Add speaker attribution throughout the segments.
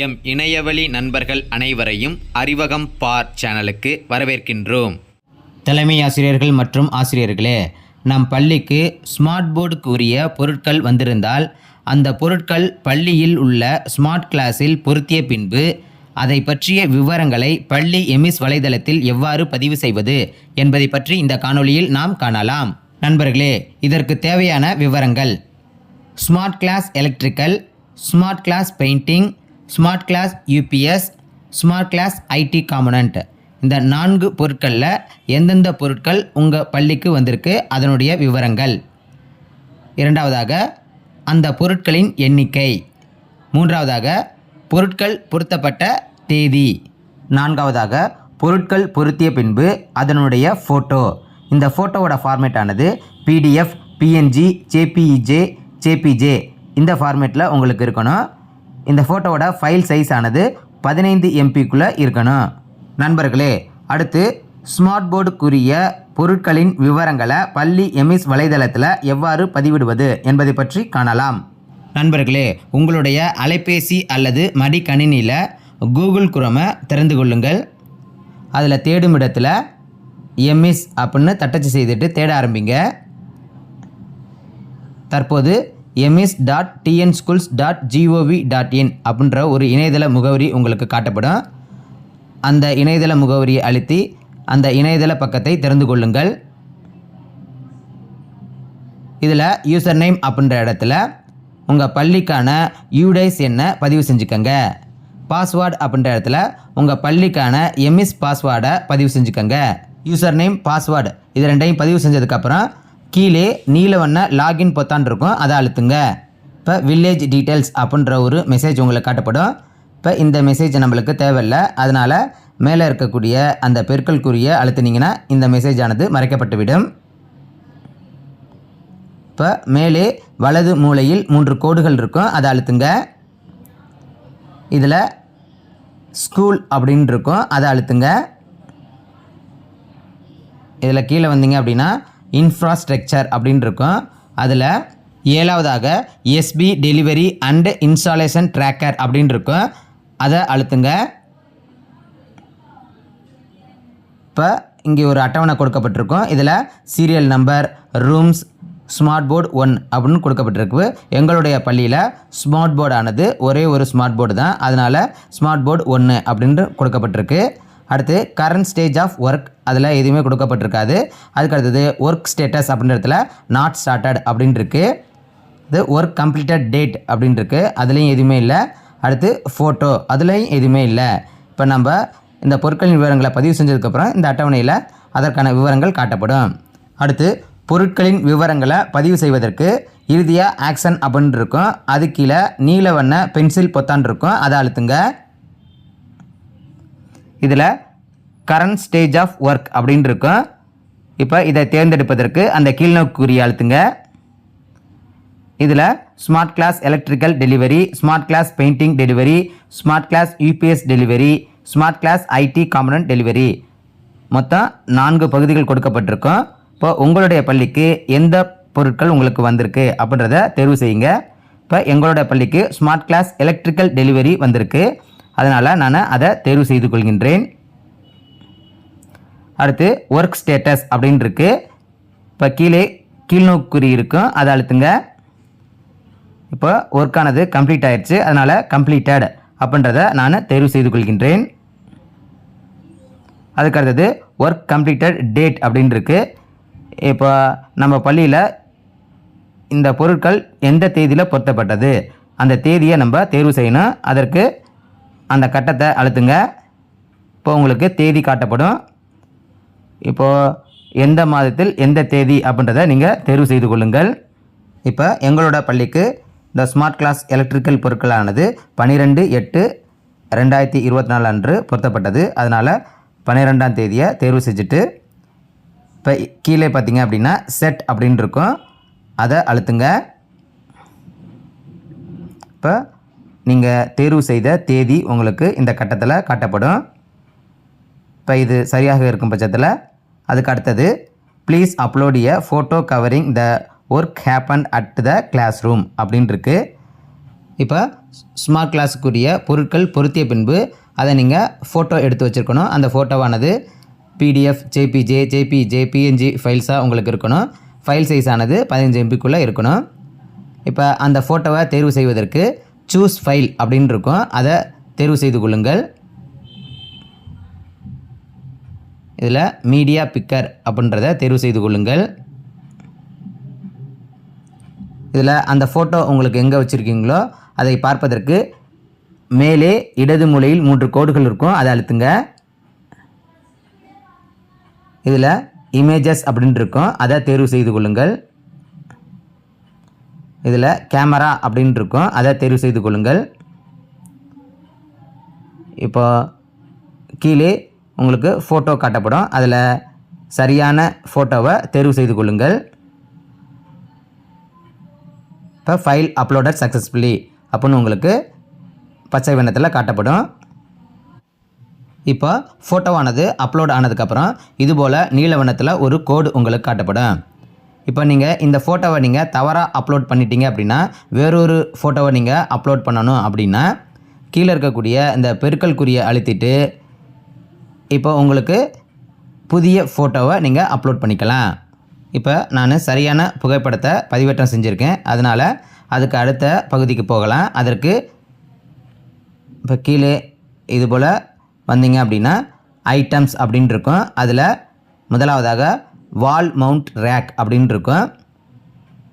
Speaker 1: M இணையவழி நண்பர்கள் அனைவரையும் அறிவகம் பார் சேனலுக்கு வரவேற்கின்றோம்.
Speaker 2: தலைமை ஆசிரியர்கள் மற்றும் ஆசிரியர்களே நம் பள்ளிக்கு ஸ்மார்ட் போர்டுக்கு உரிய பொருட்கள் வந்திருந்தால் அந்த பொருட்கள் பள்ளியில் உள்ள ஸ்மார்ட் கிளாஸில் பொருத்திய பின்பு அதை பற்றிய விவரங்களை பள்ளி எமிஸ் வலைதளத்தில் எவ்வாறு பதிவு செய்வது என்பதை பற்றி இந்த காணொளியில் நாம் காணலாம். நண்பர்களே இதற்கு தேவையான விவரங்கள். Smart class electrical smart class painting smart class UPS smart class IT component இந்த நான்கு பொருட்களில் எந்தெந்த பொருட்கள் உங்கள் பள்ளிக்கு வந்திருக்கு? அதனுடைய விவரங்கள். இரண்டாவதாக அந்த பொருட்களின் எண்ணிக்கை. மூன்றாவதாக பொருட்கள் பொருத்தப்பட்ட தேதி. நான்காவதாக பொருட்கள் பொருத்திய பின்பு அதனுடைய ஃபோட்டோ இந்த ஃபோட்டோவோட ஃபார்மேட் ஆனது பிடிஎஃப் பிஎன்ஜி ஜேபிஇஜே ஜேபிஜே இந்த ஃபார்மேட்டில் உங்களுக்கு இருக்கணும். இந்த ஃபோட்டோவோட ஃபைல் சைஸ் ஆனது பதினைந்து எம்பிக்குள்ளே இருக்கணும். நண்பர்களே அடுத்து ஸ்மார்ட் போர்டுக்குரிய பொருட்களின் விவரங்களை பள்ளி எமிஸ் வலைதளத்தில் எவ்வாறு பதிவிடுவது என்பதை பற்றி காணலாம். நண்பர்களே உங்களுடைய அலைபேசி அல்லது மடிக்கணினியில் கூகுள் குரோமை திறந்து கொள்ளுங்கள். அதில் தேடும் இடத்துல எம்எஸ் அப்படின்னு தட்டச்சு செய்துட்டு தேட ஆரம்பிங்க. தற்போது MS dot TN schools dot GOV dot in அப்படின்ற ஒரு இணையதள முகவரி உங்களுக்கு காட்டப்படும். அந்த இணையதள முகவரியை அழுத்தி அந்த இணையதள பக்கத்தை திறந்து கொள்ளுங்கள். இதில் யூசர் நேம் அப்படின்ற இடத்துல உங்கள் பள்ளிக்கான யூடைஸ் எண்ணை பதிவு செஞ்சுக்கோங்க. பாஸ்வேர்டு அப்படின்ற இடத்துல உங்கள் பள்ளிக்கான எம்எஸ் பாஸ்வேர்டை பதிவு செஞ்சுக்கோங்க. யூசர் நேம் பாஸ்வேர்டு இது ரெண்டையும் பதிவு செஞ்சதுக்கப்புறம் கீழே நீல வண்ண லாகின் பொத்தான் இருக்கும். அதை அழுத்துங்க. இப்போ வில்லேஜ் டீட்டெயில்ஸ் அப்படின்ற ஒரு மெசேஜ் உங்களுக்கு காட்டப்படும். இப்போ இந்த மெசேஜ் நம்மளுக்கு தேவையில்லை. அதனால் மேலே இருக்கக்கூடிய அந்த பெருக்கல் குறிய அழுத்தினீங்கன்னா இந்த மெசேஜ் ஆனது மறைக்கப்பட்டுவிடும். இப்போ மேலே வலது மூலையில் மூன்று கோடுகள் இருக்கும். அதை அழுத்துங்க. இதில் ஸ்கூல் அப்படின்னு இருக்கும். அதை அழுத்துங்க. இதில் கீழே வந்தீங்க அப்படின்னா இன்ஃப்ராஸ்ட்ரக்சர் அப்படின்னு இருக்கும். அதில் ஏழாவதாக SP delivery and installation tracker அப்படின்னு இருக்கும். அதை அழுத்துங்க. இப்போ இங்கே ஒரு அட்டவணை கொடுக்கப்பட்டிருக்கும். இதில் serial number rooms smart board one அப்படின்னு கொடுக்கப்பட்டிருக்கு. எங்களுடைய பள்ளியில் ஸ்மார்ட் போர்டானது ஒரே ஒரு ஸ்மார்ட் போர்டு தான். அதனால் ஸ்மார்ட் போர்டு ஒன்று அப்படின்னு கொடுக்கப்பட்டிருக்கு. அடுத்து கரண்ட் ஸ்டேஜ் ஆஃப் ஒர்க் அதில் எதுவுமே கொடுக்கப்பட்டிருக்காது. அதுக்கு அடுத்தது ஒர்க் ஸ்டேட்டஸ் அப்படின்றதுல நாட் ஸ்டார்டட் அப்படின்ட்டு இது ஒர்க் கம்ப்ளீட்டட் டேட் அப்படின்ட்டு அதுலேயும் எதுவுமே இல்லை. அடுத்து ஃபோட்டோ அதுலேயும் எதுவுமே இல்லை. இப்போ நம்ம இந்த பொருட்களின் விவரங்களை பதிவு செஞ்சதுக்கப்புறம் இந்த அட்டவணையில் அதற்கான விவரங்கள் காட்டப்படும். அடுத்து பொருட்களின் விவரங்களை பதிவு செய்வதற்கு இறுதியாக ஆக்ஷன் அப்படின்னு இருக்கும் அது கீழே நீல வண்ண பென்சில் பொத்தான் இருக்கும் அதை அழுத்துங்க. இதில் கரண்ட் ஸ்டேஜ் ஆஃப் ஒர்க் அப்படின்னு இருக்கும் இப்போ இதை தேர்ந்தெடுப்பதற்கு அந்த கீழ்நோக்குரிய அழுத்துங்க இதில் smart class electrical delivery smart class painting delivery smart class UPS delivery smart class IT component delivery மொத்தம் நான்கு பகுதிகள் கொடுக்கப்பட்டிருக்கும். இப்போ உங்களுடைய பள்ளிக்கு எந்த பொருட்கள் உங்களுக்கு வந்திருக்கு அப்படின்றத தேர்வு செய்யுங்க. இப்போ எங்களுடைய பள்ளிக்கு ஸ்மார்ட் கிளாஸ் எலக்ட்ரிக்கல் டெலிவரி வந்திருக்கு. அதனால் நான் அதை தேர்வு செய்து கொள்கின்றேன். அடுத்து ஒர்க் ஸ்டேட்டஸ் அப்படின்னு இருக்கு இப்போ கீழே கீழ்நோக்குறி இருக்கும். அதை அழுத்துங்க. இப்போ ஒர்க்கானது கம்ப்ளீட் ஆயிடுச்சு. அதனால் கம்ப்ளீட்டட் அப்படின்றத நான் தேர்வு செய்து கொள்கின்றேன். அதுக்கு அடுத்தது ஒர்க் கம்ப்ளீட்டட் டேட் அப்படின்னு இருக்கு இப்போ நம்ம பள்ளியில் இந்த பொருட்கள் எந்த தேதியில் பொருத்தப்பட்டது? அந்த தேதியை நம்ம தேர்வு செய்யணும். அதற்கு அந்த கட்டத்தை அழுத்துங்க. இப்போ உங்களுக்கு தேதி காட்டப்படும். இப்போது எந்த மாதத்தில் எந்த தேதி அப்படின்றத நீங்கள் தேர்வு செய்து கொள்ளுங்கள். இப்போ எங்களோட பள்ளிக்கு இந்த ஸ்மார்ட் கிளாஸ் எலக்ட்ரிக்கல் பொருட்களானது பன்னிரெண்டு எட்டு ரெண்டாயிரத்தி இருபத்தி நாலு அன்று பொருத்தப்பட்டது. அதனால் பன்னிரெண்டாம் தேதியை தேர்வு செஞ்சுட்டு இப்போ கீழே பார்த்தீங்க அப்படின்னா செட் அப்படின்னு இருக்கும். அதை அழுத்துங்க. இப்போ நீங்கள் தேர்வு செய்த தேதி உங்களுக்கு இந்த கட்டத்தில் காட்டப்படும். இப்போ இது சரியாக இருக்கும் பட்சத்தில் அதுக்கு அடுத்தது please upload a photo covering the work happen at the classroom அப்படின்ட்டுருக்கு இப்போ ஸ்மார்ட் கிளாஸுக்குரிய பொருட்கள் பொருத்திய பின்பு அதை நீங்கள் ஃபோட்டோ எடுத்து வச்சுருக்கணும். அந்த ஃபோட்டோவானது பிடிஎஃப் ஜேபிஜே ஜேபிஜே பிஎன்ஜி ஃபைல்ஸாக உங்களுக்கு இருக்கணும். ஃபைல் சைஸ் ஆனது பதினஞ்சு எம்பிக்குள்ளே இருக்கணும். இப்போ அந்த ஃபோட்டோவை தேர்வு செய்வதற்கு சூஸ் ஃபைல் அப்படின்னு இருக்கும் அதை தேர்வு செய்து கொள்ளுங்கள். இதில் மீடியா பிக்கர் அப்படின்றத தேர்வு செய்து கொள்ளுங்கள். இதில் அந்த ஃபோட்டோ உங்களுக்கு எங்கே வச்சுருக்கீங்களோ அதை பார்ப்பதற்கு மேலே இடது மூலையில் மூன்று கோடுகள் இருக்கும். அதை அழுத்துங்க. இதில் இமேஜஸ் அப்படின்னு இருக்கும் அதை தேர்வு செய்து கொள்ளுங்கள். இதில் கேமரா அப்படின்னு இருக்கும். அதை தேர்வு செய்து கொள்ளுங்கள். இப்போ கீழே உங்களுக்கு ஃபோட்டோ காட்டப்படும். அதில் சரியான ஃபோட்டோவை தேர்வு செய்து கொள்ளுங்கள். இப்போ ஃபைல் அப்லோடட் சக்ஸஸ்ஃபுல்லி அப்படின்னு உங்களுக்கு பச்சை வண்ணத்தில் காட்டப்படும். இப்போ ஃபோட்டோவானது அப்லோட் ஆனதுக்கப்புறம் இதுபோல் நீல வண்ணத்தில் ஒரு கோடு உங்களுக்கு காட்டப்படும். இப்போ நீங்கள் இந்த ஃபோட்டோவை நீங்கள் தவறாக அப்லோட் பண்ணிட்டீங்க அப்படின்னா வேறொரு ஃபோட்டோவை நீங்கள் அப்லோட் பண்ணணும் அப்படின்னா கீழே இருக்கக்கூடிய இந்த பெருக்கல் குறியை அழுத்திட்டு இப்போ உங்களுக்கு புதிய ஃபோட்டோவை நீங்கள் அப்லோட் பண்ணிக்கலாம். இப்போ நான் சரியான புகைப்படத்தை பதிவேற்றம் செஞ்சுருக்கேன். அதனால் அதுக்கு அடுத்த பகுதிக்கு போகலாம். அதற்கு இப்போ கீழே இது போல் வந்தீங்க அப்படின்னா ஐட்டம்ஸ் அப்படின்னு இருக்கும். அதில் முதலாவதாக வால் மவுண்ட் ரேக் அப்படின்னு இருக்கும்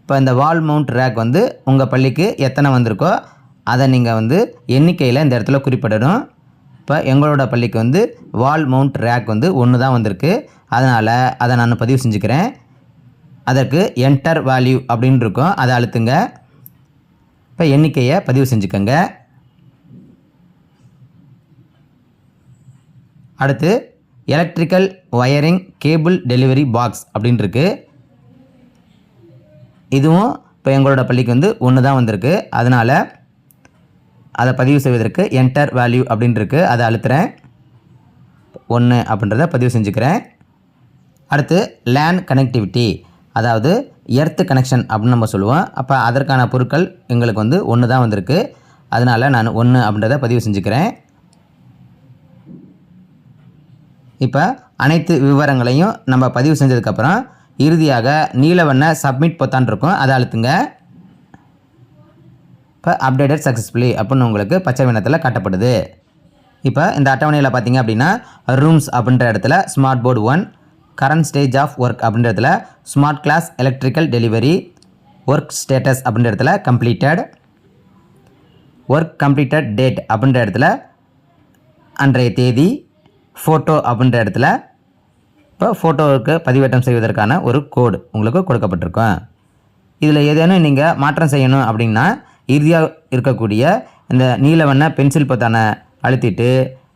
Speaker 2: இப்போ இந்த வால் மவுண்ட் ரேக் வந்து உங்கள் பள்ளிக்கு எத்தனை வந்திருக்கோ அதை நீங்கள் வந்து எண்ணிக்கையில் இந்த இடத்துல குறிப்பிடணும். இப்போ எங்களோட பள்ளிக்கு வந்து வால் மவுண்ட் ரேக் வந்து ஒன்று தான் வந்திருக்கு. அதனால் அதை நான் பதிவு செஞ்சுக்கிறேன். அதற்கு என்டர் வேல்யூ அப்படின்னு இருக்கும் அதை அழுத்துங்க. இப்போ எண்ணிக்கையை பதிவு செஞ்சுக்கோங்க. அடுத்து electrical wiring cable delivery box அப்படின்னு இதுவும் இப்போ எங்களோட பள்ளிக்கு வந்து ஒன்று தான் வந்திருக்கு. அதனால் அதை பதிவு செய்வதற்கு என்டர் வேல்யூ அப்படின்ட்டு அதை அழுத்துகிறேன் ஒன்று அப்படின்றத பதிவு செஞ்சுக்கிறேன். அடுத்து லேண்ட் கனெக்டிவிட்டி அதாவது எர்த் கனெக்ஷன் அப்படின்னு நம்ம சொல்லுவோம். அப்போ அதற்கான பொருட்கள் எங்களுக்கு வந்து ஒன்று தான் வந்திருக்கு. அதனால் நான் ஒன்று அப்படின்றத பதிவு செஞ்சுக்கிறேன். இப்போ அனைத்து விவரங்களையும் நம்ம பதிவு செஞ்சதுக்கப்புறம் இறுதியாக நீல வண்ண சப்மிட் பொத்தான் இருக்கும். அதை அழுத்துங்க. இப்போ அப்டேட்டட் சக்ஸஸ்ஃபுல்லி அப்படின்னு உங்களுக்கு பச்சை வினத்தில் காட்டப்படுது. இப்போ இந்த அட்டவணையில் பார்த்தீங்க அப்படின்னா ரூம்ஸ் அப்படின்ற இடத்துல smart board one current stage of work அப்படின்ற இடத்துல smart class electrical delivery work status அப்படின்ற இடத்துல கம்ப்ளீட்டட் ஒர்க் கம்ப்ளீட்டட் டேட் அப்படின்ற இடத்துல அன்றைய தேதி ஃபோட்டோ அப்படின்ற இடத்துல இப்போ ஃபோட்டோவுக்கு பதிவேற்றம் செய்வதற்கான ஒரு கோடு உங்களுக்கு கொடுக்கப்பட்டிருக்கும். இதில் ஏதேனும் நீங்கள் மாற்றம் செய்யணும் அப்படின்னா இறுதியாக இருக்கக்கூடிய இந்த நீல வண்ண பென்சில் பொத்தானை அழுத்திட்டு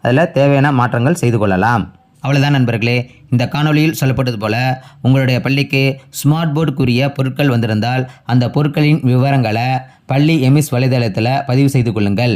Speaker 2: அதில் தேவையான மாற்றங்கள் செய்து கொள்ளலாம். அவ்வளோதான் நண்பர்களே. இந்த காணொளியில் சொல்லப்பட்டது போல் உங்களுடைய பள்ளிக்கு ஸ்மார்ட் போர்டுக்குரிய பொருட்கள் வந்திருந்தால் அந்த பொருட்களின் விவரங்களை பள்ளி எமிஸ் வலைதளத்தில் பதிவு செய்து கொள்ளுங்கள்.